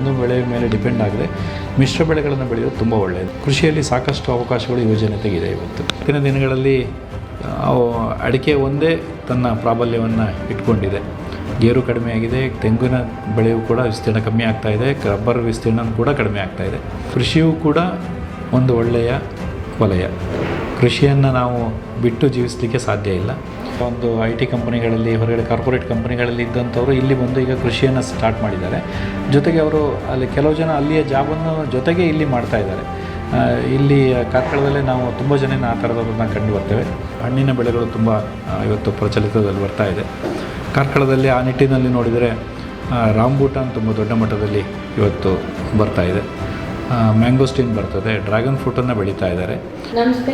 ಒಂದು ಬೆಳೆ ಮೇಲೆ ಡಿಪೆಂಡ್ ಆಗದೆ. ಮಿಶ್ರ ಬೆಳೆಗಳನ್ನು ಬೆಳೆಯೋದು ತುಂಬ ಒಳ್ಳೆಯದು. ಕೃಷಿಯಲ್ಲಿ ಸಾಕಷ್ಟು ಅವಕಾಶಗಳು ಯುವಜನತೆಗಿದೆ ಇವತ್ತು. ಇತ್ತಿನ ದಿನಗಳಲ್ಲಿ ಅಡಿಕೆ ಒಂದೇ ತನ್ನ ಪ್ರಾಬಲ್ಯವನ್ನು ಇಟ್ಕೊಂಡಿದೆ. ಗೇರು ಕಡಿಮೆ ಆಗಿದೆ, ತೆಂಗಿನ ಬೆಳೆಯೂ ಕೂಡ ವಿಸ್ತೀರ್ಣ ಕಮ್ಮಿ ಆಗ್ತಾ ಇದೆ, ರಬ್ಬರ್ ವಿಸ್ತೀರ್ಣ ಕೂಡ ಕಡಿಮೆ ಆಗ್ತಾ ಇದೆ. ಕೃಷಿಯೂ ಕೂಡ ಒಂದು ಒಳ್ಳೆಯ ವಲಯ. ಕೃಷಿಯನ್ನು ನಾವು ಬಿಟ್ಟು ಜೀವಿಸಲಿಕ್ಕೆ ಸಾಧ್ಯ ಇಲ್ಲ. ಒಂದು ಐ ಟಿ ಕಂಪನಿಗಳಲ್ಲಿ, ಹೊರಗಡೆ ಕಾರ್ಪೊರೇಟ್ ಕಂಪನಿಗಳಲ್ಲಿ ಇದ್ದಂಥವರು ಇಲ್ಲಿ ಬಂದು ಈಗ ಕೃಷಿಯನ್ನು ಸ್ಟಾರ್ಟ್ ಮಾಡಿದ್ದಾರೆ. ಜೊತೆಗೆ ಅವರು ಅಲ್ಲಿ ಕೆಲವು ಜನ ಅಲ್ಲಿಯ ಜಾಬನ್ನು ಜೊತೆಗೆ ಇಲ್ಲಿ ಮಾಡ್ತಾ ಇದ್ದಾರೆ. ಇಲ್ಲಿ ಕಾರ್ಕಳದಲ್ಲೇ ನಾವು ತುಂಬ ಜನ ಆ ಥರದವ್ರನ್ನ ಕಂಡು ಬರ್ತೇವೆ. ಹಣ್ಣಿನ ಬೆಳೆಗಳು ತುಂಬ ಇವತ್ತು ಪ್ರಚಲಿತದಲ್ಲಿ ಬರ್ತಾ ಇದೆ. ಕಾರ್ಕಳದಲ್ಲಿ ಆ ನಿಟ್ಟಿನಲ್ಲಿ ನೋಡಿದರೆ ರಾಂಬೂಟಾನ್ ತುಂಬ ದೊಡ್ಡ ಮಟ್ಟದಲ್ಲಿ ಇವತ್ತು ಬರ್ತಾ ಇದೆ. ಮ್ಯಾಂಗೋಸ್ಟಿನ್ ಬರ್ತದೆ. ಡ್ರ್ಯಾಗನ್ ಫ್ರೂಟನ್ನು ಬೆಳೀತಾ ಇದ್ದಾರೆ. ನಮಸ್ತೆ.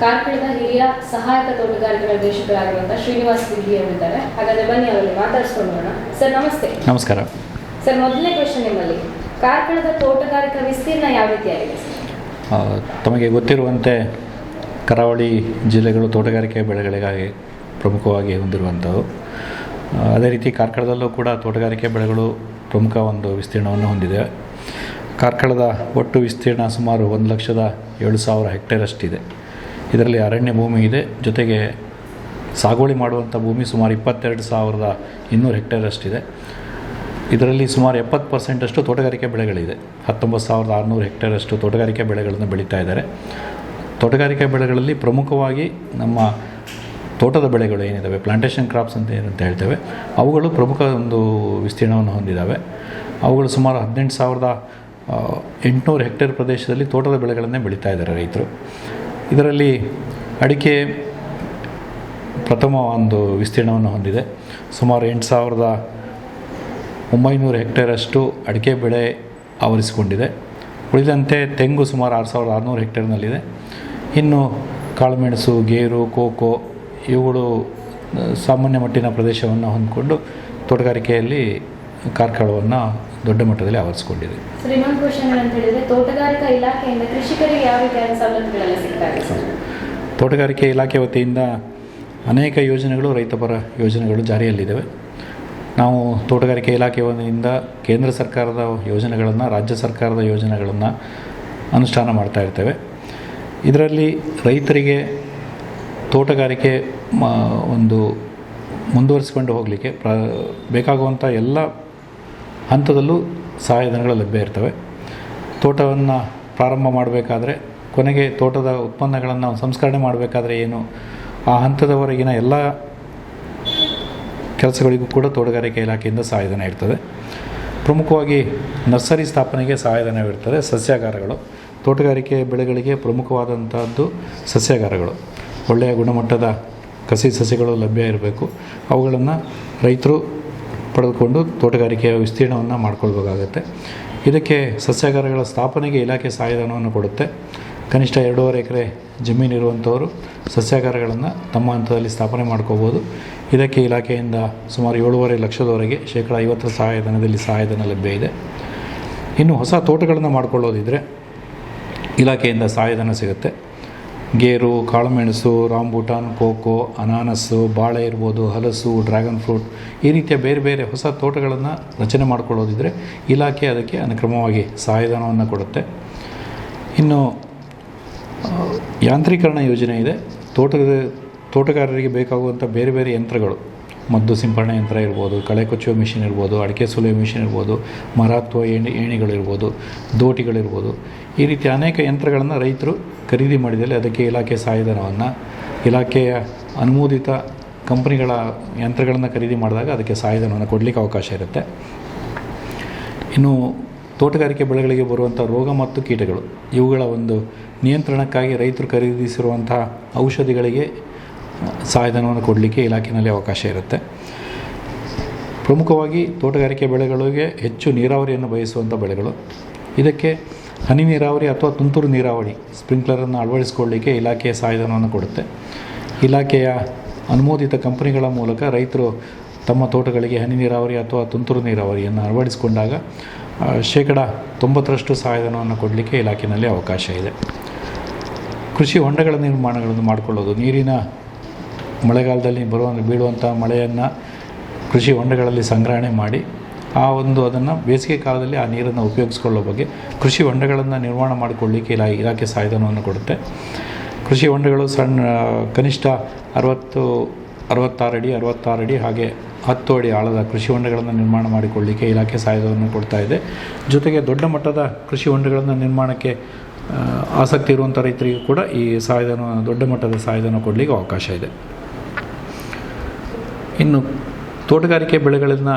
ಕಾರ್ಕಳದ ಹಿರಿಯ ಸಹಾಯಕ ತೋಟಗಾರಿಕೆ ನಿರ್ದೇಶಕರಾಗಿರುವಂತಹ ಶ್ರೀನಿವಾಸ್ ದಿಗ್ಗಿ ಅವರಿದ್ದಾರೆ. ಹಾಗಾದ್ರೆ ಬನ್ನಿ ಅವರಿಗೆ ಮಾತಾಡಿಸ್ಕೊಂಡೋಣ ಸರ್ ನಮಸ್ತೆ. ನಮಸ್ಕಾರ. ಸರ್ ಮೊದಲನೇ ಕ್ವೆಶನ್ ನಿಮ್ಮಲ್ಲಿ. ಕಾರ್ಕಳದ ತೋಟಗಾರಿಕಾ ವಿಸ್ತೀರ್ಣ ಯಾವ ರೀತಿಯಾಗಿದೆ ಸರ್? ಆ, ತಮಗೆ ಗೊತ್ತಿರುವಂತೆ ಕರಾವಳಿ ಜಿಲ್ಲೆಗಳು ತೋಟಗಾರಿಕೆ ಬೆಳೆಗಳಿಗಾಗಿ ಪ್ರಮುಖವಾಗಿ ಹೊಂದಿರುವಂಥವು. ಆ, ಅದೇ ರೀತಿ ಕಾರ್ಕಳದಲ್ಲೂ ಕೂಡ ತೋಟಗಾರಿಕೆ ಬೆಳೆಗಳು ಪ್ರಮುಖ ಒಂದು ವಿಸ್ತೀರ್ಣವನ್ನು ಹೊಂದಿದೆ. ಕಾರ್ಕಳದ ಒಟ್ಟು ವಿಸ್ತೀರ್ಣ ಸುಮಾರು ಒಂದು ಲಕ್ಷದ ಏಳು ಸಾವಿರ ಹೆಕ್ಟೇರ್ ಅಷ್ಟಿದೆ ಇದರಲ್ಲಿ ಅರಣ್ಯ ಭೂಮಿ ಇದೆ. ಜೊತೆಗೆ ಸಾಗುವಳಿ ಮಾಡುವಂಥ ಭೂಮಿ ಸುಮಾರು ಇಪ್ಪತ್ತೆರಡು ಸಾವಿರದ ಇನ್ನೂರು ಹೆಕ್ಟೇರ್ ಅಷ್ಟಿದೆ ಇದರಲ್ಲಿ ಸುಮಾರು ಎಪ್ಪತ್ತು ಪರ್ಸೆಂಟಷ್ಟು ತೋಟಗಾರಿಕೆ ಬೆಳೆಗಳಿದೆ. ಹತ್ತೊಂಬತ್ತು ಸಾವಿರದ ಆರುನೂರು ಹೆಕ್ಟೇರಷ್ಟು ತೋಟಗಾರಿಕೆ ಬೆಳೆಗಳನ್ನು ಬೆಳೀತಾ ಇದ್ದಾರೆ. ತೋಟಗಾರಿಕೆ ಬೆಳೆಗಳಲ್ಲಿ ಪ್ರಮುಖವಾಗಿ ನಮ್ಮ ತೋಟದ ಬೆಳೆಗಳು ಏನಿದ್ದಾವೆ ಪ್ಲಾಂಟೇಷನ್ ಕ್ರಾಪ್ಸ್ ಅಂತ ಏನಂತ ಹೇಳ್ತೇವೆ. ಅವುಗಳು ಪ್ರಮುಖ ಒಂದು ವಿಸ್ತೀರ್ಣವನ್ನು ಹೊಂದಿದ್ದಾವೆ ಅವುಗಳು ಸುಮಾರು ಹದಿನೆಂಟು ಸಾವಿರದ ಎಂಟುನೂರು ಹೆಕ್ಟೇರ್ ಪ್ರದೇಶದಲ್ಲಿ ತೋಟದ ಬೆಳೆಗಳನ್ನೇ ಬೆಳೀತಾ ಇದ್ದಾರೆ ರೈತರು. ಇದರಲ್ಲಿ ಅಡಿಕೆ ಪ್ರಥಮ ಒಂದು ವಿಸ್ತೀರ್ಣವನ್ನು ಹೊಂದಿದೆ. ಸುಮಾರು ಎಂಟು ಸಾವಿರದ ಒಂಬೈನೂರು ಹೆಕ್ಟೇರಷ್ಟು ಅಡಿಕೆ ಬೆಳೆ ಆವರಿಸಿಕೊಂಡಿದೆ. ಉಳಿದಂತೆ ತೆಂಗು ಸುಮಾರು ಆರು ಸಾವಿರದ ಆರುನೂರು ಹೆಕ್ಟೇರ್ನಲ್ಲಿದೆ. ಇನ್ನು ಕಾಳುಮೆಣಸು, ಗೇರು, ಕೋಕೋ ಇವುಗಳು ಸಾಮಾನ್ಯ ಮಟ್ಟಿನ ಪ್ರದೇಶವನ್ನು ಹೊಂದಿಕೊಂಡು ತೋಟಗಾರಿಕೆಯಲ್ಲಿ ಕಾರ್ಕಳವನ್ನು ದೊಡ್ಡ ಮಟ್ಟದಲ್ಲಿ ಆವರಿಸಿಕೊಂಡಿದೆ. ತೋಟಗಾರಿಕಾ ಇಲಾಖೆ ವತಿಯಿಂದ ಅನೇಕ ಯೋಜನೆಗಳು ರೈತಪರ ಯೋಜನೆಗಳು ಜಾರಿಯಲ್ಲಿದ್ದಾವೆ. ನಾವು ತೋಟಗಾರಿಕೆ ಇಲಾಖೆ ವತಿಯಿಂದ ಕೇಂದ್ರ ಸರ್ಕಾರದ ಯೋಜನೆಗಳನ್ನು ರಾಜ್ಯ ಸರ್ಕಾರದ ಯೋಜನೆಗಳನ್ನು ಅನುಷ್ಠಾನ ಮಾಡ್ತಾ ಇರ್ತೇವೆ. ಇದರಲ್ಲಿ ರೈತರಿಗೆ ತೋಟಗಾರಿಕೆ ಮ ಒಂದು ಮುಂದುವರಿಸಿಕೊಂಡು ಹೋಗಲಿಕ್ಕೆ ಪ್ರ ಬೇಕಾಗುವಂಥ ಎಲ್ಲ ಹಂತದಲ್ಲೂ ಸಹಾಯಧನಗಳು ಲಭ್ಯ ಇರ್ತವೆ. ತೋಟವನ್ನು ಪ್ರಾರಂಭ ಮಾಡಬೇಕಾದ್ರೆ, ಕೊನೆಗೆ ತೋಟದ ಉತ್ಪನ್ನಗಳನ್ನು ಸಂಸ್ಕರಣೆ ಮಾಡಬೇಕಾದ್ರೆ ಏನು? ಆ ಹಂತದವರೆಗಿನ ಎಲ್ಲ ಕೆಲಸಗಳಿಗೂ ಕೂಡ ತೋಟಗಾರಿಕೆ ಇಲಾಖೆಯಿಂದ ಸಹಾಯಧನ ಇರ್ತದೆ. ಪ್ರಮುಖವಾಗಿ ನರ್ಸರಿ ಸ್ಥಾಪನೆಗೆ ಸಹಾಯಧನವಿರ್ತದೆ ಸಸ್ಯಾಗಾರಗಳು. ತೋಟಗಾರಿಕೆ ಬೆಳೆಗಳಿಗೆ ಪ್ರಮುಖವಾದಂತಹದ್ದು ಸಸ್ಯಾಗಾರಗಳು. ಒಳ್ಳೆಯ ಗುಣಮಟ್ಟದ ಕಸಿ ಸಸಿಗಳು ಲಭ್ಯ ಇರಬೇಕು. ಅವುಗಳನ್ನು ರೈತರು ಪಡೆದುಕೊಂಡು ತೋಟಗಾರಿಕೆಯ ವಿಸ್ತೀರ್ಣವನ್ನು ಮಾಡ್ಕೊಳ್ಬೇಕಾಗತ್ತೆ. ಇದಕ್ಕೆ ಸಸ್ಯಾಗಾರಗಳ ಸ್ಥಾಪನೆಗೆ ಇಲಾಖೆ ಸಹಾಯಧನವನ್ನು ಕೊಡುತ್ತೆ. ಕನಿಷ್ಠ ಎರಡೂವರೆ ಎಕರೆ ಜಮೀನಿರುವಂಥವರು ಸಸ್ಯಾಗಾರಗಳನ್ನು ತಮ್ಮ ಹಂತದಲ್ಲಿ ಸ್ಥಾಪನೆ ಮಾಡ್ಕೋಬೋದು. ಇದಕ್ಕೆ ಇಲಾಖೆಯಿಂದ ಸುಮಾರು ಏಳುವರೆ ಲಕ್ಷದವರೆಗೆ ಶೇಕಡ ಐವತ್ತರ ಸಹಾಯಧನದಲ್ಲಿ ಸಹಾಯಧನ ಲಭ್ಯ ಇದೆ. ಇನ್ನು ಹೊಸ ತೋಟಗಳನ್ನು ಮಾಡಿಕೊಳ್ಳೋದಿದ್ದರೆ ಇಲಾಖೆಯಿಂದ ಸಹಾಯಧನ ಸಿಗುತ್ತೆ. ಗೇರು, ಕಾಳುಮೆಣಸು, ರಾಂಬೂಟಾನ್, ಕೋಕೋ ಅನಾನಸ್ಸು ಬಾಳೆ ಇರ್ಬೋದು, ಹಲಸು, ಡ್ರ್ಯಾಗನ್ ಫ್ರೂಟ್ ಈ ರೀತಿಯ ಬೇರೆ ಬೇರೆ ಹೊಸ ತೋಟಗಳನ್ನು ರಚನೆ ಮಾಡಿಕೊಳ್ಳೋದಿದ್ರೆ ಇಲಾಖೆ ಅದಕ್ಕೆ ಅನುಕ್ರಮವಾಗಿ ಸಹಾಯಧನವನ್ನು ಕೊಡುತ್ತೆ. ಇನ್ನು ಯಾಂತ್ರೀಕರಣ ಯೋಜನೆ ಇದೆ. ತೋಟದ, ತೋಟಗಾರರಿಗೆ ಬೇಕಾಗುವಂಥ ಬೇರೆ ಬೇರೆ ಯಂತ್ರಗಳು. ಮದ್ದು ಸಿಂಪರಣೆ ಯಂತ್ರ ಇರ್ಬೋದು, ಕಳೆ ಕೊಚ್ಚುವ ಮಿಷಿನ್ ಇರ್ಬೋದು, ಅಡಿಕೆ ಸುಲಿಯುವ ಮಿಷಿನ್ ಇರ್ಬೋದು, ಮರ ಅಥವಾ ಏಣಿ ಏಣಿಗಳಿರ್ಬೋದು ದೋಟಿಗಳಿರ್ಬೋದು ಈ ರೀತಿ ಅನೇಕ ಯಂತ್ರಗಳನ್ನು ರೈತರು ಖರೀದಿ ಮಾಡಿದಲ್ಲಿ ಅದಕ್ಕೆ ಇಲಾಖೆ ಸಹಾಯಧನವನ್ನು ಇಲಾಖೆಯ ಅನುಮೋದಿತ ಕಂಪ್ನಿಗಳ ಯಂತ್ರಗಳನ್ನು ಖರೀದಿ ಮಾಡಿದಾಗ ಅದಕ್ಕೆ ಸಹಾಯಧನವನ್ನು ಕೊಡಲಿಕ್ಕೆ ಅವಕಾಶ ಇರುತ್ತೆ. ಇನ್ನು ತೋಟಗಾರಿಕೆ ಬೆಳೆಗಳಿಗೆ ಬರುವಂಥ ರೋಗ ಮತ್ತು ಕೀಟಗಳು, ಇವುಗಳ ಒಂದು ನಿಯಂತ್ರಣಕ್ಕಾಗಿ ರೈತರು ಖರೀದಿಸಿರುವಂತಹ ಔಷಧಿಗಳಿಗೆ ಸಹಾಯಧನವನ್ನು ಕೊಡಲಿಕ್ಕೆ ಇಲಾಖೆಯಲ್ಲಿ ಅವಕಾಶ ಇರುತ್ತೆ. ಪ್ರಮುಖವಾಗಿ ತೋಟಗಾರಿಕೆ ಬೆಳೆಗಳಿಗೆ ಹೆಚ್ಚು ನೀರಾವರಿಯನ್ನು ಬಯಸುವಂಥ ಬೆಳೆಗಳು. ಇದಕ್ಕೆ ಹನಿ ನೀರಾವರಿ ಅಥವಾ ತುಂತುರು ನೀರಾವರಿ ಸ್ಪ್ರಿಂಕ್ಲರನ್ನು ಅಳವಡಿಸಿಕೊಳ್ಳಲಿಕ್ಕೆ ಇಲಾಖೆಯ ಸಹಾಯಧನವನ್ನು ಕೊಡುತ್ತೆ. ಇಲಾಖೆಯ ಅನುಮೋದಿತ ಕಂಪನಿಗಳ ಮೂಲಕ ರೈತರು ತಮ್ಮ ತೋಟಗಳಿಗೆ ಹನಿ ನೀರಾವರಿ ಅಥವಾ ತುಂತುರು ನೀರಾವರಿಯನ್ನು ಅಳವಡಿಸಿಕೊಂಡಾಗ ಶೇಕಡ ತೊಂಬತ್ತರಷ್ಟು ಸಹಾಯಧನವನ್ನು ಕೊಡಲಿಕ್ಕೆ ಇಲಾಖೆಯಲ್ಲಿ ಅವಕಾಶ ಇದೆ. ಕೃಷಿ ಹೊಂಡಗಳ ನಿರ್ಮಾಣಗಳನ್ನು ಮಾಡಿಕೊಳ್ಳೋದು, ನೀರಿನ ಮಳೆಗಾಲದಲ್ಲಿ ಬರುವ ಬೀಳುವಂಥ ಮಳೆಯನ್ನು ಕೃಷಿ ಹೊಂಡಗಳಲ್ಲಿ ಸಂಗ್ರಹಣೆ ಮಾಡಿ ಆ ಒಂದು ಅದನ್ನು ಬೇಸಿಗೆ ಕಾಲದಲ್ಲಿ ಆ ನೀರನ್ನು ಉಪಯೋಗಿಸ್ಕೊಳ್ಳೋ ಬಗ್ಗೆ ಕೃಷಿ ಹೊಂಡಗಳನ್ನು ನಿರ್ಮಾಣ ಮಾಡಿಕೊಳ್ಳಿಕ್ಕೆ ಇಲಾ ಇಲಾಖೆ ಸಹಾಯಧನವನ್ನು ಕೊಡುತ್ತೆ. ಕೃಷಿ ಹೊಂಡಗಳು ಸಣ್ಣ, ಕನಿಷ್ಠ ಅರವತ್ತು ಅರವತ್ತಾರು ಅಡಿ ಅರವತ್ತಾರು ಅಡಿ ಹಾಗೆ ಹತ್ತು ಅಡಿ ಆಳದ ಕೃಷಿ ಹೊಂಡಗಳನ್ನು ನಿರ್ಮಾಣ ಮಾಡಿಕೊಳ್ಳಿಕ್ಕೆ ಇಲಾಖೆ ಸಹಾಯಧನವನ್ನು ಕೊಡ್ತಾ ಇದೆ. ಜೊತೆಗೆ ದೊಡ್ಡ ಮಟ್ಟದ ಕೃಷಿ ಹೊಂಡಗಳನ್ನು ನಿರ್ಮಾಣಕ್ಕೆ ಆಸಕ್ತಿ ಇರುವಂಥ ರೈತರಿಗೂ ಕೂಡ ಈ ಸಹಾಯಧನ ದೊಡ್ಡ ಮಟ್ಟದ ಸಹಾಯಧನ ಕೊಡಲಿಕ್ಕೆ ಅವಕಾಶ ಇದೆ. ಇನ್ನು ತೋಟಗಾರಿಕೆ ಬೆಳೆಗಳನ್ನು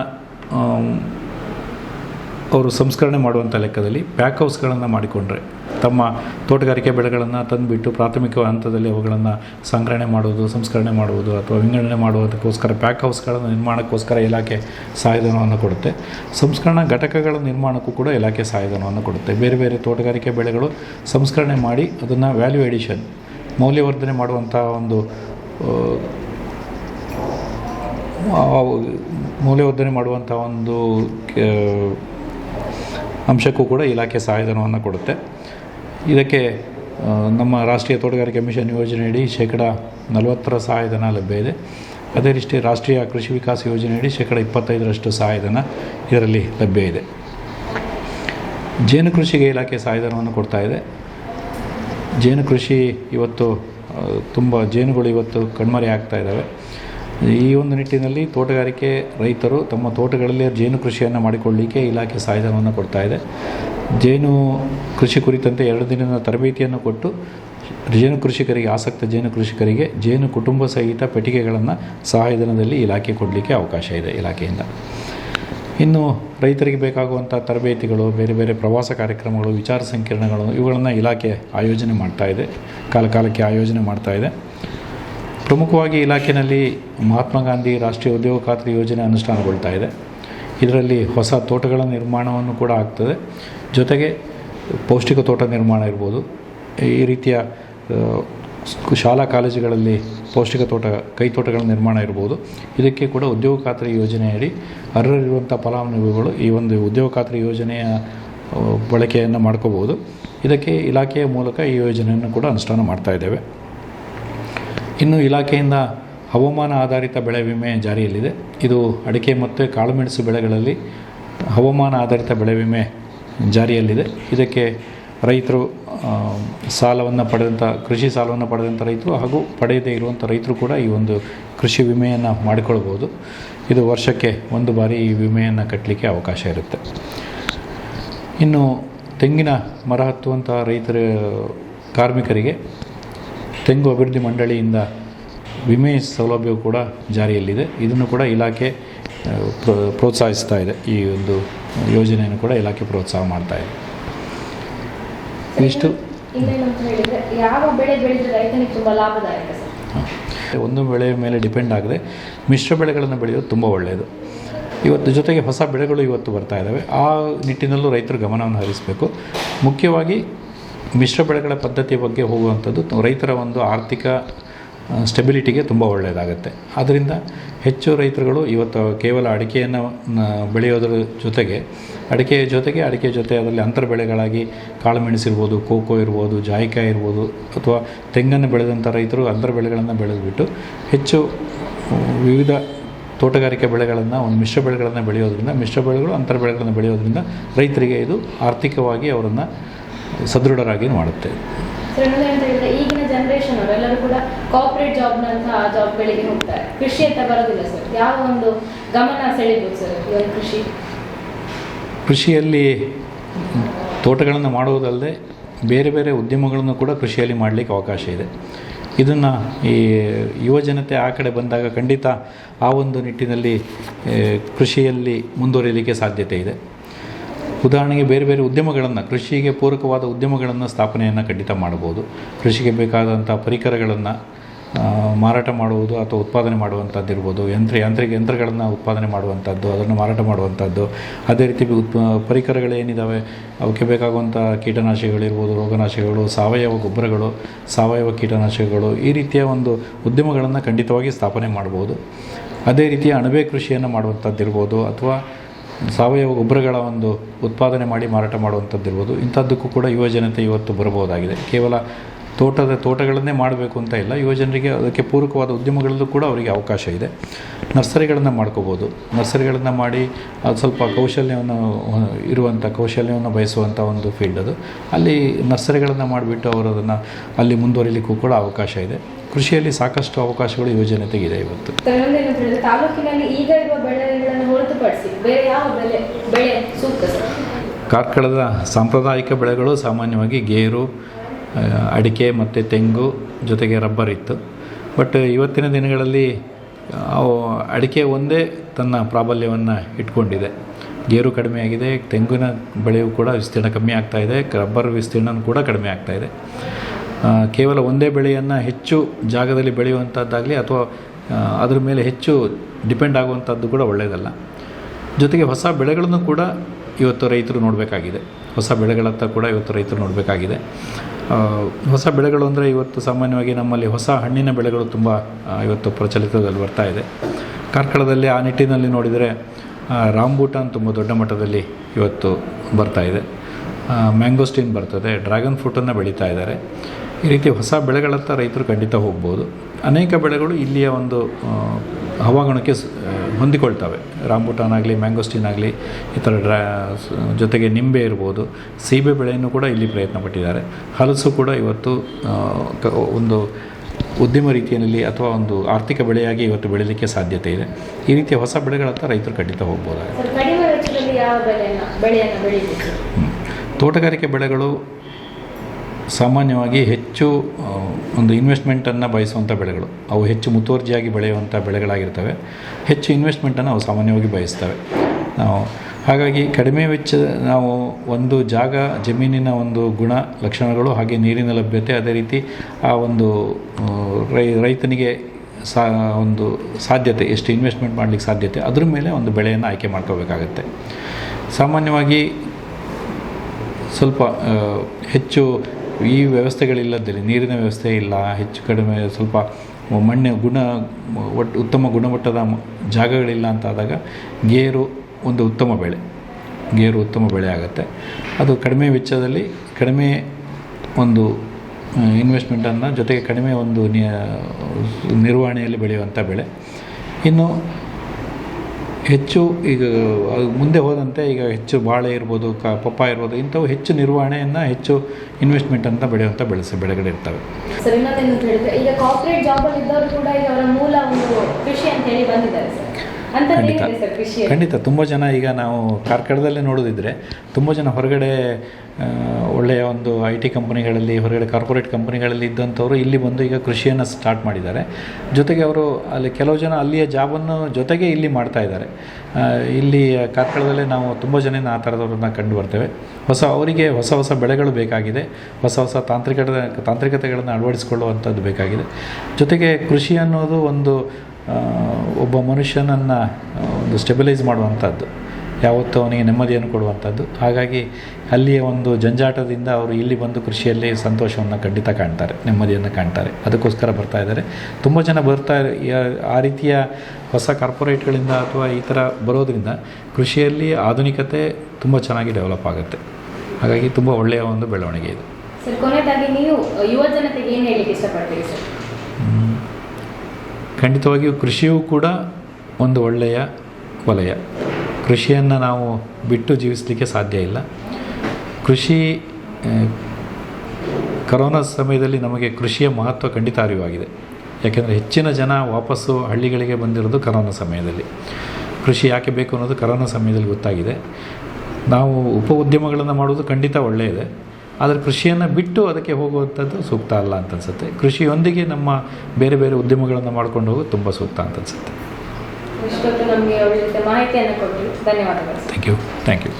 ಅವರು ಸಂಸ್ಕರಣೆ ಮಾಡುವಂಥ ಲೆಕ್ಕದಲ್ಲಿ ಪ್ಯಾಕ್ ಹೌಸ್ಗಳನ್ನು ಮಾಡಿಕೊಂಡ್ರೆ, ತಮ್ಮ ತೋಟಗಾರಿಕೆ ಬೆಳೆಗಳನ್ನು ತಂದುಬಿಟ್ಟು ಪ್ರಾಥಮಿಕ ಹಂತದಲ್ಲಿ ಅವುಗಳನ್ನು ಸಂಗ್ರಹಣೆ ಮಾಡುವುದು, ಸಂಸ್ಕರಣೆ ಮಾಡುವುದು ಅಥವಾ ವಿಂಗಡಣೆ ಮಾಡುವುದಕ್ಕೋಸ್ಕರ ಪ್ಯಾಕ್ ಹೌಸ್ಗಳನ್ನು ನಿರ್ಮಾಣಕ್ಕೋಸ್ಕರ ಇಲಾಖೆ ಸಹಾಯಧನವನ್ನು ಕೊಡುತ್ತೆ. ಸಂಸ್ಕರಣಾ ಘಟಕಗಳ ನಿರ್ಮಾಣಕ್ಕೂ ಕೂಡ ಇಲಾಖೆ ಸಹಾಯಧನವನ್ನು ಕೊಡುತ್ತೆ. ಬೇರೆ ಬೇರೆ ತೋಟಗಾರಿಕೆ ಬೆಳೆಗಳು ಸಂಸ್ಕರಣೆ ಮಾಡಿ ಅದನ್ನು ವ್ಯಾಲ್ಯೂ ಎಡಿಷನ್ ಮೌಲ್ಯವರ್ಧನೆ ಮಾಡುವಂಥ ಒಂದು ಮೌಲ್ಯವರ್ಧನೆ ಮಾಡುವಂಥ ಒಂದು ಅಂಶಕ್ಕೂ ಕೂಡ ಇಲಾಖೆ ಸಹಾಯಧನವನ್ನು ಕೊಡುತ್ತೆ. ಇದಕ್ಕೆ ನಮ್ಮ ರಾಷ್ಟ್ರೀಯ ತೋಟಗಾರಿಕೆ ಮಿಷನ್ ಯೋಜನೆಯಡಿ ಶೇಕಡ ನಲವತ್ತರ ಸಹಾಯಧನ ಲಭ್ಯ ಇದೆ. ಅದೇ ರೀತಿ ರಾಷ್ಟ್ರೀಯ ಕೃಷಿ ವಿಕಾಸ ಯೋಜನೆಯಡಿ ಶೇಕಡ ಇಪ್ಪತ್ತೈದರಷ್ಟು ಸಹಾಯಧನ ಇದರಲ್ಲಿ ಲಭ್ಯ ಇದೆ. ಜೇನು ಕೃಷಿಗೆ ಇಲಾಖೆ ಸಹಾಯಧನವನ್ನು ಕೊಡ್ತಾ ಇದೆ. ಜೇನು ಕೃಷಿ ಇವತ್ತು ತುಂಬ ಜೇನುಗಳು ಇವತ್ತು ಕಣ್ಮರೆ ಆಗ್ತಾ ಇದ್ದಾವೆ. ಈ ಒಂದು ನಿಟ್ಟಿನಲ್ಲಿ ತೋಟಗಾರಿಕೆ ರೈತರು ತಮ್ಮ ತೋಟಗಳಲ್ಲಿ ಜೇನು ಕೃಷಿಯನ್ನು ಮಾಡಿಕೊಳ್ಳಲಿಕ್ಕೆ ಇಲಾಖೆ ಸಹಾಯಧನವನ್ನು ಕೊಡ್ತಾ ಇದೆ. ಜೇನು ಕೃಷಿ ಕುರಿತಂತೆ ಎರಡು ದಿನದ ತರಬೇತಿಯನ್ನು ಕೊಟ್ಟು ಜೇನು ಕೃಷಿಕರಿಗೆ ಆಸಕ್ತ ಜೇನು ಕೃಷಿಕರಿಗೆ ಜೇನು ಕುಟುಂಬ ಸಹಿತ ಪೆಟ್ಟಿಗೆಗಳನ್ನು ಸಹಾಯಧನದಲ್ಲಿ ಇಲಾಖೆ ಕೊಡಲಿಕ್ಕೆ ಅವಕಾಶ ಇದೆ ಇಲಾಖೆಯಿಂದ. ಇನ್ನು ರೈತರಿಗೆ ಬೇಕಾಗುವಂಥ ತರಬೇತಿಗಳು, ಬೇರೆ ಬೇರೆ ಪ್ರವಾಸ ಕಾರ್ಯಕ್ರಮಗಳು, ವಿಚಾರ ಸಂಕಿರಣಗಳು ಇವುಗಳನ್ನು ಇಲಾಖೆ ಆಯೋಜನೆ ಮಾಡ್ತಾ ಇದೆ. ಕಾಲ ಕಾಲಕ್ಕೆ ಆಯೋಜನೆ ಮಾಡ್ತಾ ಇದೆ. ಪ್ರಮುಖವಾಗಿ ಇಲಾಖೆಯಲ್ಲಿ ಮಹಾತ್ಮ ಗಾಂಧಿ ರಾಷ್ಟ್ರೀಯ ಉದ್ಯೋಗ ಖಾತ್ರಿ ಯೋಜನೆ ಅನುಷ್ಠಾನಗೊಳ್ತಾ ಇದೆ. ಇದರಲ್ಲಿ ಹೊಸ ತೋಟಗಳ ನಿರ್ಮಾಣವನ್ನು ಕೂಡ ಆಗ್ತದೆ. ಜೊತೆಗೆ ಪೌಷ್ಟಿಕ ತೋಟ ನಿರ್ಮಾಣ ಇರ್ಬೋದು. ಈ ರೀತಿಯ ಶಾಲಾ ಕಾಲೇಜುಗಳಲ್ಲಿ ಪೌಷ್ಟಿಕ ತೋಟ, ಕೈ ತೋಟಗಳ ನಿರ್ಮಾಣ ಇರ್ಬೋದು. ಇದಕ್ಕೆ ಕೂಡ ಉದ್ಯೋಗ ಖಾತ್ರಿ ಯೋಜನೆಯಡಿ ಅರ್ಹರಿರುವಂಥ ಫಲಾನುಭವಿಗಳು ಈ ಒಂದು ಉದ್ಯೋಗ ಖಾತ್ರಿ ಯೋಜನೆಯ ಬಳಕೆಯನ್ನು ಮಾಡ್ಕೋಬೋದು. ಇದಕ್ಕೆ ಇಲಾಖೆಯ ಮೂಲಕ ಈ ಯೋಜನೆಯನ್ನು ಕೂಡ ಅನುಷ್ಠಾನ ಮಾಡ್ತಾ ಇದ್ದೇವೆ. ಇನ್ನು ಇಲಾಖೆಯಿಂದ ಹವಾಮಾನ ಆಧಾರಿತ ಬೆಳೆ ವಿಮೆ ಜಾರಿಯಲ್ಲಿದೆ. ಇದು ಅಡಿಕೆ ಮತ್ತು ಕಾಳುಮೆಣಸು ಬೆಳೆಗಳಲ್ಲಿ ಹವಾಮಾನ ಆಧಾರಿತ ಬೆಳೆ ವಿಮೆ ಜಾರಿಯಲ್ಲಿದೆ. ಇದಕ್ಕೆ ರೈತರು ಸಾಲವನ್ನು ಪಡೆದಂಥ ಕೃಷಿ ಸಾಲವನ್ನು ಪಡೆದಂಥ ರೈತರು ಹಾಗೂ ಪಡೆಯದೇ ಇರುವಂಥ ರೈತರು ಕೂಡ ಈ ಒಂದು ಕೃಷಿ ವಿಮೆಯನ್ನು ಮಾಡಿಕೊಳ್ಬೋದು ಇದು ವರ್ಷಕ್ಕೆ ಒಂದು ಬಾರಿ ಈ ವಿಮೆಯನ್ನು ಕಟ್ಟಲಿಕ್ಕೆ ಅವಕಾಶ ಇರುತ್ತೆ. ಇನ್ನು ತೆಂಗಿನ ಮರ ಹತ್ತುವಂಥ ರೈತರ, ಕಾರ್ಮಿಕರಿಗೆ ತೆಂಗು ಅಭಿವೃದ್ಧಿ ಮಂಡಳಿಯಿಂದ ವಿಮೆ ಸೌಲಭ್ಯವು ಕೂಡ ಜಾರಿಯಲ್ಲಿದೆ. ಇದನ್ನು ಕೂಡ ಇಲಾಖೆ ಪ್ರೋತ್ಸಾಹಿಸ್ತಾ ಇದೆ. ಈ ಒಂದು ಯೋಜನೆಯನ್ನು ಕೂಡ ಇಲಾಖೆ ಪ್ರೋತ್ಸಾಹ ಮಾಡ್ತಾ ಇದೆ. ಇಷ್ಟು ಒಂದು ಯಾವ ಬೆಳೆ ಬೆಳೆದ್ರೆ ರೈತನಿಗೆ ತುಂಬಾ ಲಾಭದಾಯಕ ಸರ್? ಒಂದು ಬೆಳೆಯ ಮೇಲೆ ಡಿಪೆಂಡ್ ಆಗದೆ. ಮಿಶ್ರ ಬೆಳೆಗಳನ್ನು ಬೆಳೆಯೋದು ತುಂಬ ಒಳ್ಳೆಯದು. ಇವತ್ತು ಜೊತೆಗೆ ಹೊಸ ಬೆಳೆಗಳು ಇವತ್ತು ಬರ್ತಾ ಇದ್ದಾವೆ ಆ ನಿಟ್ಟಿನಲ್ಲೂ ರೈತರು ಗಮನವನ್ನು ಹರಿಸಬೇಕು. ಮುಖ್ಯವಾಗಿ ಮಿಶ್ರ ಬೆಳೆಗಳ ಪದ್ಧತಿಯ ಬಗ್ಗೆ ಹೋಗುವಂಥದ್ದು ರೈತರ ಒಂದು ಆರ್ಥಿಕ ಸ್ಟೆಬಿಲಿಟಿಗೆ ತುಂಬ ಒಳ್ಳೆಯದಾಗುತ್ತೆ. ಆದ್ದರಿಂದ ಹೆಚ್ಚು ರೈತರುಗಳು ಇವತ್ತು ಕೇವಲ ಅಡಿಕೆಯನ್ನು ಬೆಳೆಯೋದ್ರ ಜೊತೆಗೆ, ಅಡಿಕೆಯ ಜೊತೆಗೆ ಅಡಿಕೆ ಜೊತೆ ಅದರಲ್ಲಿ ಅಂತರ ಬೆಳೆಗಳಾಗಿ ಕಾಳುಮೆಣಸಿರ್ಬೋದು, ಕೋಕೋ ಇರ್ಬೋದು, ಜಾಯಿಕಾಯಿ ಇರ್ಬೋದು, ಅಥವಾ ತೆಂಗನ್ನು ಬೆಳೆದಂಥ ರೈತರು ಅಂತರ ಬೆಳೆಗಳನ್ನು ಬೆಳೆದುಬಿಟ್ಟು ಹೆಚ್ಚು ವಿವಿಧ ತೋಟಗಾರಿಕೆ ಬೆಳೆಗಳನ್ನು, ಒಂದು ಮಿಶ್ರ ಬೆಳೆಗಳನ್ನು ಬೆಳೆಯೋದ್ರಿಂದ, ಮಿಶ್ರ ಬೆಳೆಗಳು ಅಂತರ ಬೆಳೆಗಳನ್ನು ಬೆಳೆಯೋದ್ರಿಂದ ರೈತರಿಗೆ ಇದು ಆರ್ಥಿಕವಾಗಿ ಅವರನ್ನು ಸದೃಢರಾಗಿ ಮಾಡುತ್ತೆ. ಈಗಿನ ಜನರೇಷನ್ ಕೂಡ ಕಾರ್ಪೊರೇಟ್ ಜಾಬ್ನಂತಹ ಜಾಬ್ಗಳಿಗೆ ಹೋಗ್ತಾರೆ. ಕೃಷಿ ಅಂತ ಬರೋದಿಲ್ಲ ಸರ್ ಯಾವ ಒಂದು ಗಮನ ಸೆಳೀಬೋದು ಸರ್ ಕೃಷಿ? ಕೃಷಿಯಲ್ಲಿ ತೋಟಗಳನ್ನು ಮಾಡುವುದಲ್ಲದೆ ಬೇರೆ ಬೇರೆ ಉದ್ಯಮಗಳನ್ನು ಕೂಡ ಕೃಷಿಯಲ್ಲಿ ಮಾಡಲಿಕ್ಕೆ ಅವಕಾಶ ಇದೆ. ಇದನ್ನು ಈ ಯುವ ಜನತೆ ಆ ಕಡೆ ಬಂದಾಗ ಖಂಡಿತ ಆ ಒಂದು ನಿಟ್ಟಿನಲ್ಲಿ ಕೃಷಿಯಲ್ಲಿ ಮುಂದುವರಿಯಲಿಕ್ಕೆ ಸಾಧ್ಯತೆ ಇದೆ. ಉದಾಹರಣೆಗೆ ಬೇರೆ ಬೇರೆ ಉದ್ಯಮಗಳನ್ನು, ಕೃಷಿಗೆ ಪೂರಕವಾದ ಉದ್ಯಮಗಳನ್ನು ಸ್ಥಾಪನೆಯನ್ನು ಖಂಡಿತ ಮಾಡ್ಬೋದು ಕೃಷಿಗೆ ಬೇಕಾದಂಥ ಪರಿಕರಗಳನ್ನು ಮಾರಾಟ ಮಾಡುವುದು ಅಥವಾ ಉತ್ಪಾದನೆ ಮಾಡುವಂಥದ್ದು ಇರ್ಬೋದು, ಯಂತ್ರ, ಯಾಂತ್ರಿಕ ಯಂತ್ರಗಳನ್ನು ಉತ್ಪಾದನೆ ಮಾಡುವಂಥದ್ದು ಅದನ್ನು ಮಾರಾಟ ಮಾಡುವಂಥದ್ದು ಅದೇ ರೀತಿ ಉತ್ಪ ಪರಿಕರಗಳೇನಿದ್ದಾವೆ ಅವಕ್ಕೆ ಬೇಕಾಗುವಂಥ ಕೀಟನಾಶಕಗಳಿರ್ಬೋದು ರೋಗನಾಶಕಗಳು, ಸಾವಯವ ಗೊಬ್ಬರಗಳು, ಸಾವಯವ ಕೀಟನಾಶಕಗಳು, ಈ ರೀತಿಯ ಒಂದು ಉದ್ಯಮಗಳನ್ನು ಖಂಡಿತವಾಗಿ ಸ್ಥಾಪನೆ ಮಾಡ್ಬೋದು ಅದೇ ರೀತಿಯ ಅಣಬೆ ಕೃಷಿಯನ್ನು ಮಾಡುವಂಥದ್ದಿರ್ಬೋದು ಅಥವಾ ಸಾವಯವ ಗೊಬ್ಬರಗಳ ಒಂದು ಉತ್ಪಾದನೆ ಮಾಡಿ ಮಾರಾಟ ಮಾಡುವಂಥದ್ದಿರ್ಬೋದು. ಇಂಥದ್ದಕ್ಕೂ ಕೂಡ ಯುವಜನತೆ ಇವತ್ತು ಬರಬಹುದಾಗಿದೆ. ಕೇವಲ ತೋಟದ ತೋಟಗಳನ್ನೇ ಮಾಡಬೇಕು ಅಂತ ಇಲ್ಲ, ಯುವ ಜನರಿಗೆ ಅದಕ್ಕೆ ಪೂರಕವಾದ ಉದ್ಯಮಗಳಲ್ಲೂ ಕೂಡ ಅವರಿಗೆ ಅವಕಾಶ ಇದೆ. ನರ್ಸರಿಗಳನ್ನು ಮಾಡ್ಕೋಬೋದು. ನರ್ಸರಿಗಳನ್ನು ಮಾಡಿ ಅದು ಸ್ವಲ್ಪ ಕೌಶಲ್ಯವನ್ನು ಇರುವಂಥ, ಕೌಶಲ್ಯವನ್ನು ಬಯಸುವಂಥ ಒಂದು ಫೀಲ್ಡ್ ಅದು. ಅಲ್ಲಿ ನರ್ಸರಿಗಳನ್ನು ಮಾಡಿಬಿಟ್ಟು ಅವರು ಅದನ್ನು ಅಲ್ಲಿ ಮುಂದುವರಿಲಿಕ್ಕೂ ಕೂಡ ಅವಕಾಶ ಇದೆ. ಕೃಷಿಯಲ್ಲಿ ಸಾಕಷ್ಟು ಅವಕಾಶಗಳು ಯುವಜನತೆಗಿದೆ ಇವತ್ತು. ತಾಲೂಕಿನಲ್ಲಿ ಈಗ ಇರುವ ಬೆಳೆಗಳನ್ನು ಕಾರ್ಕಳದ ಸಾಂಪ್ರದಾಯಿಕ ಬೆಳೆಗಳು ಸಾಮಾನ್ಯವಾಗಿ ಗೇರು ಅಡಿಕೆ ಮತ್ತು ತೆಂಗು ಜೊತೆಗೆ ರಬ್ಬರ್ ಇತ್ತು. ಬಟ್ ಇವತ್ತಿನ ದಿನಗಳಲ್ಲಿ ಅಡಿಕೆ ಒಂದೇ ತನ್ನ ಪ್ರಾಬಲ್ಯವನ್ನು ಇಟ್ಕೊಂಡಿದೆ. ಗೇರು ಕಡಿಮೆ ಆಗಿದೆ, ತೆಂಗಿನ ಬೆಳೆಯೂ ಕೂಡ ವಿಸ್ತೀರ್ಣ ಕಮ್ಮಿ ಆಗ್ತಾ ಇದೆ, ರಬ್ಬರ್ ವಿಸ್ತೀರ್ಣನೂ ಕೂಡ ಕಡಿಮೆ ಆಗ್ತಾ ಇದೆ. ಕೇವಲ ಒಂದೇ ಬೆಳೆಯನ್ನು ಹೆಚ್ಚು ಜಾಗದಲ್ಲಿ ಬೆಳೆಯುವಂಥದ್ದಾಗಲಿ ಅಥವಾ ಅದರ ಮೇಲೆ ಹೆಚ್ಚು ಡಿಪೆಂಡ್ ಆಗುವಂಥದ್ದು ಕೂಡ ಒಳ್ಳೆಯದಲ್ಲ ಜೊತೆಗೆ ಹೊಸ ಬೆಳೆಗಳನ್ನು ಕೂಡ ಇವತ್ತು ರೈತರು ನೋಡಬೇಕಾಗಿದೆ. ಹೊಸ ಬೆಳೆಗಳತ್ತ ಕೂಡ ಇವತ್ತು ರೈತರು ನೋಡಬೇಕಾಗಿದೆ. ಹೊಸ ಬೆಳೆಗಳು ಅಂದರೆ ಇವತ್ತು ಸಾಮಾನ್ಯವಾಗಿ ನಮ್ಮಲ್ಲಿ ಹೊಸ ಹಣ್ಣಿನ ಬೆಳೆಗಳು ತುಂಬ ಇವತ್ತು ಪ್ರಚಲಿತದಲ್ಲಿ ಬರ್ತಾ ಇದೆ. ಕಾರ್ಕಳದಲ್ಲಿ ಆ ನಿಟ್ಟಿನಲ್ಲಿ ನೋಡಿದರೆ ರಾಂಬೂಟಾನ್ ತುಂಬ ದೊಡ್ಡ ಮಟ್ಟದಲ್ಲಿ ಇವತ್ತು ಬರ್ತಾ ಇದೆ. ಮ್ಯಾಂಗೋಸ್ಟೀನ್ ಬರ್ತದೆ, ಡ್ರ್ಯಾಗನ್ ಫ್ರೂಟನ್ನು ಬೆಳೀತಾ ಇದ್ದಾರೆ. ಈ ರೀತಿ ಹೊಸ ಬೆಳೆಗಳತ್ತ ರೈತರು ಖಂಡಿತ ಹೋಗ್ಬೋದು. ಅನೇಕ ಬೆಳೆಗಳು ಇಲ್ಲಿಯ ಒಂದು ಹವಾಗುಣಕ್ಕೆ ಹೊಂದಿಕೊಳ್ತವೆ ರಾಂಬುಟಾನ್ ಆಗಲಿ ಮ್ಯಾಂಗೋಸ್ಟೀನ್ ಆಗಲಿ ಈ ಥರ ಡ್ರಾ ಜೊತೆಗೆ ನಿಂಬೆ ಇರ್ಬೋದು. ಸೀಬೆ ಬೆಳೆಯನ್ನು ಕೂಡ ಇಲ್ಲಿ ಪ್ರಯತ್ನ ಪಟ್ಟಿದ್ದಾರೆ ಹಲಸು ಕೂಡ ಇವತ್ತು ಒಂದು ಉದ್ಯಮ ರೀತಿಯಲ್ಲಿ ಅಥವಾ ಒಂದು ಆರ್ಥಿಕ ಬೆಳೆಯಾಗಿ ಇವತ್ತು ಬೆಳೀಲಿಕ್ಕೆ ಸಾಧ್ಯತೆ ಇದೆ. ಈ ರೀತಿಯ ಹೊಸ ಬೆಳೆಗಳತ್ತ ರೈತರು ಖಂಡಿತ ಹೋಗ್ಬೋದಾಗಿದೆ. ತೋಟಗಾರಿಕೆ ಬೆಳೆಗಳು ಸಾಮಾನ್ಯವಾಗಿ ಹೆಚ್ಚು ಒಂದು ಇನ್ವೆಸ್ಟ್ಮೆಂಟನ್ನು ಬಯಸುವಂಥ ಬೆಳೆಗಳು. ಅವು ಹೆಚ್ಚು ಮುತುವರ್ಜಿಯಾಗಿ ಬೆಳೆಯುವಂಥ ಬೆಳೆಗಳಾಗಿರ್ತವೆ. ಹೆಚ್ಚು ಇನ್ವೆಸ್ಟ್ಮೆಂಟನ್ನು ಅವು ಸಾಮಾನ್ಯವಾಗಿ ಬಯಸ್ತವೆ. ನಾವು ಹಾಗಾಗಿ ಕಡಿಮೆ ವೆಚ್ಚ ನಾವು ಒಂದು ಜಾಗ, ಜಮೀನಿನ ಒಂದು ಗುಣ, ಲಕ್ಷಣಗಳು ಹಾಗೆ ನೀರಿನ ಲಭ್ಯತೆ, ಅದೇ ರೀತಿ ಆ ಒಂದು ರೈ, ರೈತನಿಗೆ ಸಾ, ಒಂದು ಸಾಧ್ಯತೆ, ಎಷ್ಟು ಇನ್ವೆಸ್ಟ್ಮೆಂಟ್ ಮಾಡಲಿಕ್ಕೆ ಸಾಧ್ಯತೆ, ಅದ್ರ ಮೇಲೆ ಒಂದು ಬೆಳೆಯನ್ನು ಆಯ್ಕೆ ಮಾಡ್ಕೋಬೇಕಾಗತ್ತೆ. ಸಾಮಾನ್ಯವಾಗಿ ಸ್ವಲ್ಪ ಹೆಚ್ಚು ಈ ವ್ಯವಸ್ಥೆಗಳಿಲ್ಲದಲ್ಲಿ ನೀರಿನ ವ್ಯವಸ್ಥೆ ಇಲ್ಲ, ಹೆಚ್ಚು ಕಡಿಮೆ ಸ್ವಲ್ಪ ಮಣ್ಣಿನ ಗುಣ ಒಟ್ಟು ಉತ್ತಮ ಗುಣಮಟ್ಟದ ಜಾಗಗಳಿಲ್ಲ ಅಂತಾದಾಗ ಗೇರು ಒಂದು ಉತ್ತಮ ಬೆಳೆ. ಗೇರು ಉತ್ತಮ ಬೆಳೆ ಆಗುತ್ತೆ. ಅದು ಕಡಿಮೆ ವೆಚ್ಚದಲ್ಲಿ ಕಡಿಮೆ ಒಂದು ಇನ್ವೆಸ್ಟ್ಮೆಂಟನ್ನು ಜೊತೆಗೆ ಕಡಿಮೆ ಒಂದು ನಿರ್ವಹಣೆಯಲ್ಲಿ ಬೆಳೆಯುವಂಥ ಬೆಳೆ. ಇನ್ನು ಹೆಚ್ಚು ಈಗ ಮುಂದೆ ಹೋದಂತೆ ಈಗ ಹೆಚ್ಚು ಬಾಳೆ ಇರ್ಬೋದು, ಕ ಪಪ್ಪ ಇರ್ಬೋದು, ಇಂಥವು ಹೆಚ್ಚು ನಿರ್ವಹಣೆಯನ್ನು ಹೆಚ್ಚು ಇನ್ವೆಸ್ಟ್ಮೆಂಟ್ ಅಂತ ಬೆಳೆಯುವಂಥ ಬೆಳೆಸ ಬೆಳೆಗಳಿರ್ತವೆ ಸರ್ ಇನ್ನೊಂದೇನು ಅಂತ ಈಗ ಕಾರ್ಪೊರೇಟ್ ಜಾಬಲ್ಲಿ ಇದ್ದವರು ಕೂಡ ಈಗ ಅವರ ಮೂಲ ಒಂದು ಕೃಷಿ ಅಂತ ಹೇಳಿ ಬಂದಿದ್ದಾರೆ ಸರ್. ಖಂಡಿತ. ಖಂಡಿತ. ತುಂಬ ಜನ ಈಗ ನಾವು ಕಾರ್ಕಳದಲ್ಲೇ ನೋಡೋದಿದ್ರೆ ತುಂಬ ಜನ ಹೊರಗಡೆ ಒಳ್ಳೆಯ ಒಂದು ಐ ಟಿ ಕಂಪನಿಗಳಲ್ಲಿ ಹೊರಗಡೆ ಕಾರ್ಪೊರೇಟ್ ಕಂಪನಿಗಳಲ್ಲಿ ಇದ್ದಂಥವರು ಇಲ್ಲಿ ಬಂದು ಈಗ ಕೃಷಿಯನ್ನು ಸ್ಟಾರ್ಟ್ ಮಾಡಿದ್ದಾರೆ. ಜೊತೆಗೆ ಅವರು ಅಲ್ಲಿ ಕೆಲವು ಜನ ಅಲ್ಲಿಯ ಜಾಬನ್ನು ಜೊತೆಗೆ ಇಲ್ಲಿ ಮಾಡ್ತಾ ಇದ್ದಾರೆ. ಇಲ್ಲಿ ಕಾರ್ಕಳದಲ್ಲೇ ನಾವು ತುಂಬ ಜನ ಆ ಥರದವ್ರನ್ನ ಕಂಡು ಬರ್ತೇವೆ. ಹೊಸ ಅವರಿಗೆ ಹೊಸ ಹೊಸ ಬೆಳೆಗಳು ಬೇಕಾಗಿದೆ. ಹೊಸ ಹೊಸ ತಾಂತ್ರಿಕ ತಾಂತ್ರಿಕತೆಗಳನ್ನು ಅಳವಡಿಸಿಕೊಳ್ಳುವಂಥದ್ದು ಬೇಕಾಗಿದೆ. ಜೊತೆಗೆ ಕೃಷಿ ಅನ್ನೋದು ಒಂದು ಒಬ್ಬ ಮನುಷ್ಯನನ್ನು ಒಂದು ಸ್ಟೆಬಿಲೈಸ್ ಮಾಡುವಂಥದ್ದು ಯಾವತ್ತೂ ಅವನಿಗೆ ನೆಮ್ಮದಿಯನ್ನು ಕೊಡುವಂಥದ್ದು ಹಾಗಾಗಿ ಅಲ್ಲಿಯ ಒಂದು ಜಂಜಾಟದಿಂದ ಅವರು ಇಲ್ಲಿ ಬಂದು ಕೃಷಿಯಲ್ಲಿ ಸಂತೋಷವನ್ನು ಖಂಡಿತ ಕಾಣ್ತಾರೆ, ನೆಮ್ಮದಿಯನ್ನು ಕಾಣ್ತಾರೆ. ಅದಕ್ಕೋಸ್ಕರ ಬರ್ತಾ ಇದ್ದಾರೆ. ತುಂಬ ಜನ ಬರ್ತಾ ಆ ರೀತಿಯ ಹೊಸ ಕಾರ್ಪೊರೇಟ್ಗಳಿಂದ ಅಥವಾ ಈ ಥರ ಬರೋದರಿಂದ ಕೃಷಿಯಲ್ಲಿ ಆಧುನಿಕತೆ ತುಂಬ ಚೆನ್ನಾಗಿ ಡೆವಲಪ್ ಆಗುತ್ತೆ. ಹಾಗಾಗಿ ತುಂಬ ಒಳ್ಳೆಯ ಒಂದು ಬೆಳವಣಿಗೆ ಇದೆ. ಸರ್, ಕೊನೆಯದಾಗಿ ನೀವು ಯುವ ಜನತೆಗೆ ಏನು ಹೇಳಲಿಕ್ಕೆ ಇಷ್ಟಪಡ್ತೀರಿ ಸರ್. ಖಂಡಿತವಾಗಿಯೂ ಕೃಷಿಯೂ ಕೂಡ ಒಂದು ಒಳ್ಳೆಯ ವಲಯ. ಕೃಷಿಯನ್ನು ನಾವು ಬಿಟ್ಟು ಜೀವಿಸಲಿಕ್ಕೆ ಸಾಧ್ಯ ಇಲ್ಲ. ಕೃಷಿ ಕರೋನಾ ಸಮಯದಲ್ಲಿ ನಮಗೆ ಕೃಷಿಯ ಮಹತ್ವ ಖಂಡಿತ ಅರಿವಾಗಿದೆ ಯಾಕೆಂದರೆ ಹೆಚ್ಚಿನ ಜನ ವಾಪಸ್ಸು ಹಳ್ಳಿಗಳಿಗೆ ಬಂದಿರೋದು ಕರೋನಾ ಸಮಯದಲ್ಲಿ. ಕೃಷಿ ಯಾಕೆ ಬೇಕು ಅನ್ನೋದು ಕರೋನಾ ಸಮಯದಲ್ಲಿ ಗೊತ್ತಾಗಿದೆ. ನಾವು ಉಪ ಉದ್ಯಮಗಳನ್ನು ಮಾಡೋದು ಖಂಡಿತ ಒಳ್ಳೆಯದೇ. ಆದರೆ ಕೃಷಿಯನ್ನು ಬಿಟ್ಟು ಅದಕ್ಕೆ ಹೋಗುವಂಥದ್ದು ಸೂಕ್ತ ಅಲ್ಲ ಅಂತ ಅನಿಸುತ್ತೆ. ಕೃಷಿಯೊಂದಿಗೆ ನಮ್ಮ ಬೇರೆ ಬೇರೆ ಉದ್ಯಮಗಳನ್ನು ಮಾಡ್ಕೊಂಡು ಹೋಗೋದು ತುಂಬ ಸೂಕ್ತ ಅಂತ ಅನಿಸುತ್ತೆ. ಮಾಹಿತಿಯನ್ನು ಕೊಟ್ಟು ಧನ್ಯವಾದಗಳು. Thank you thank you